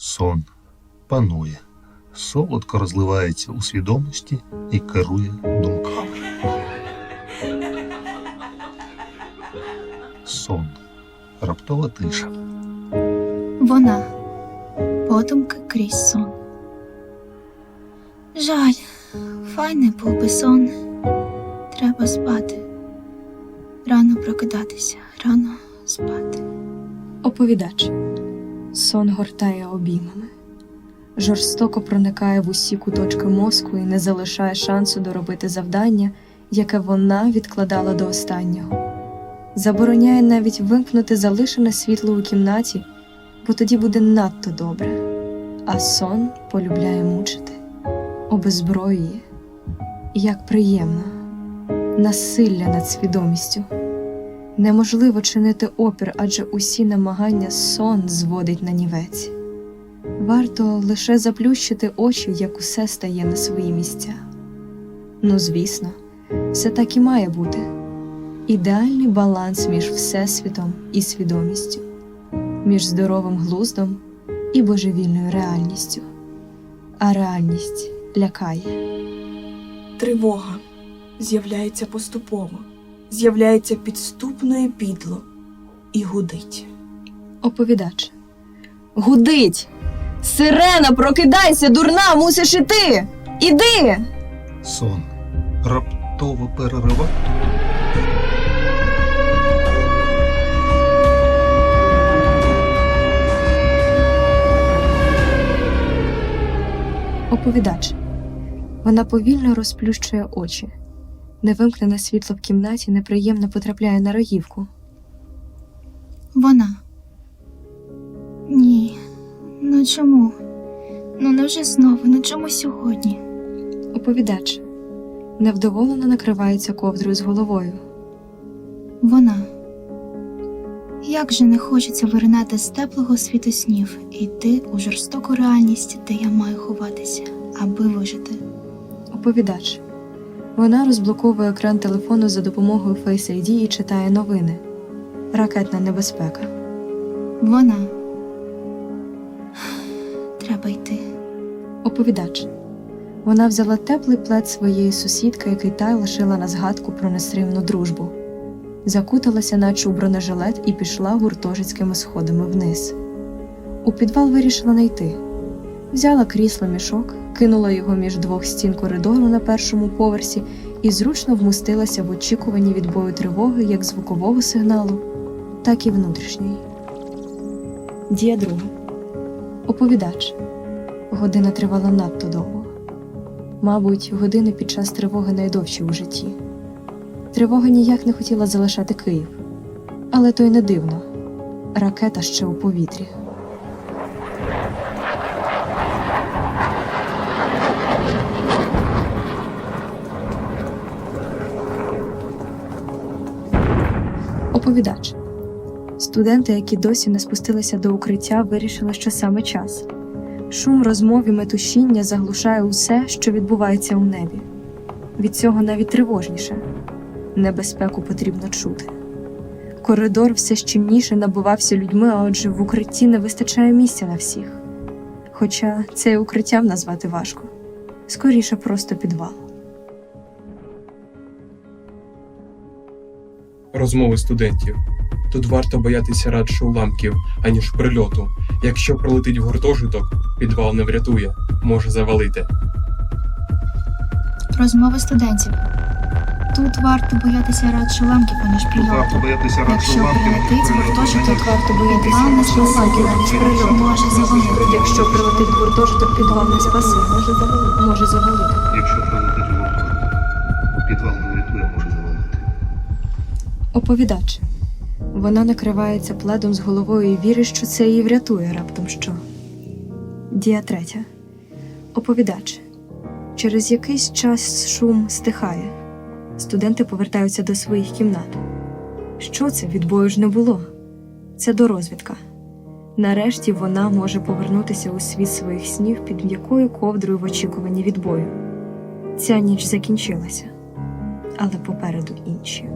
Сон панує, солодко розливається у свідомості і керує думками. Сон. Раптова тиша. Вона подумки крізь сон. Жаль, файний був би сон. Треба спати. Рано прокидатися, рано спати. Оповідач. Сон гортає обіймами, жорстоко проникає в усі куточки мозку і не залишає шансу доробити завдання, яке вона відкладала до останнього. Забороняє навіть вимкнути залишене світло у кімнаті, бо тоді буде надто добре. А сон полюбляє мучити, обезброює. Як приємно, насилля над свідомістю. Неможливо чинити опір, адже усі намагання сон зводить на нівець. Варто лише заплющити очі, як усе стає на свої місця. Ну, звісно, все так і має бути ідеальний баланс між Всесвітом і свідомістю, між здоровим глуздом і божевільною реальністю. А реальність лякає. Тривога з'являється поступово, з'являється підступно і підло і гудить. Оповідач. Гудить! Сирена, прокидайся, дурна, мусиш іти! Іди! Сон. Раптово перериває. Оповідач. Вона повільно розплющує очі. Невимкнене світло в кімнаті неприємно потрапляє на рогівку. Вона. Ні. Ну чому? Ну невже знову? Ну чому сьогодні? Оповідач. Невдоволено накривається ковдрою з головою. Вона. Як же не хочеться виринати з теплого світу снів і йти у жорстоку реальність, де я маю ховатися, аби вижити. Оповідач. Вона розблоковує екран телефону за допомогою Face ID і читає новини. Ракетна небезпека. Вона. Треба йти. Оповідач. Вона взяла теплий плед своєї сусідки, який та лишила на згадку про нестримну дружбу. Закуталася, наче у бронежилет, і пішла гуртожицькими сходами вниз. У підвал вирішила не йти. Взяла крісло мішок, кинула його між двох стін коридору на першому поверсі і зручно вмостилася в очікуванні відбою тривоги як звукового сигналу, так і внутрішньої. Дія друга. Оповідач. Година тривала надто довго. Мабуть, години під час тривоги найдовші у житті. Тривога ніяк не хотіла залишати Київ. Але то й не дивно. Ракета ще у повітрі. Оповідач. Студенти, які досі не спустилися до укриття, вирішили, що саме час. Шум розмов і метушіння заглушає усе, що відбувається у небі. Від цього навіть тривожніше. Небезпеку потрібно чути. Коридор все щільніше набивався людьми, а отже, в укритті не вистачає місця на всіх. Хоча це й укриттям назвати важко. Скоріше просто підвал. Розмови студентів. Тут варто боятися радше уламків, аніж прильоту. Якщо прилетить в гуртожиток, підвал не врятує, може завалити. Розмови студентів. Тут варто боятися радше ламків, аніж прильоту. боятися Якщо прилетить в гуртожиток, варто боятися радше уламків, аніж прильоту. може завалити. Якщо прилетить гуртожиток, підвал не спасе, може завалити. Може завалити. Якщо Оповідач. Вона накривається пледом з головою і вірить, що це її врятує раптом що. Дія третя. Оповідач. Через якийсь час шум стихає. Студенти повертаються до своїх кімнат. Що це? Відбою ж не було. Це дорозвідка. Нарешті вона може повернутися у світ своїх снів під м'якою ковдрою в очікуванні відбою. Ця ніч закінчилася, але попереду інші.